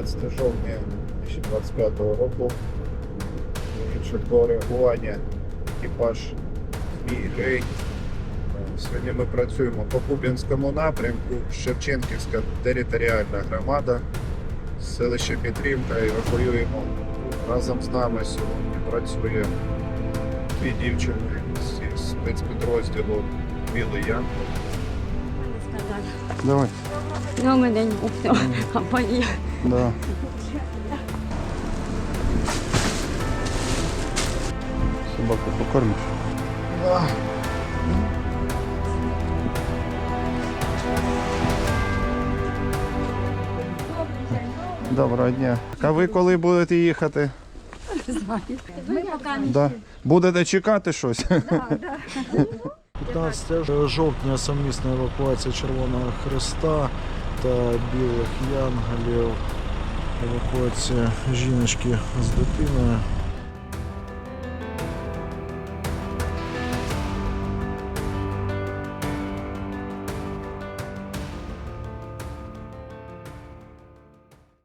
15 жовтня 2025 року. Дуже швидкого реагування. Екіпаж Змій Гей. Сьогодні ми працюємо по Кубінському напрямку, Шевченківська територіальна громада, селище Петрівка, евакуюємо. Разом з нами сьогодні працює дві дівчини зі спецпідрозділу Білий Янгол. Сказати. Давай. Добрий день, ух поїхали. Да. Собаку покормиш? Доброго дня. А ви коли будете їхати? Ми поки не Да. Будете чекати щось? 15 жовтня совмісна евакуація Червоного Христа та Білих Янголів. Евакуація жіночки з дитиною.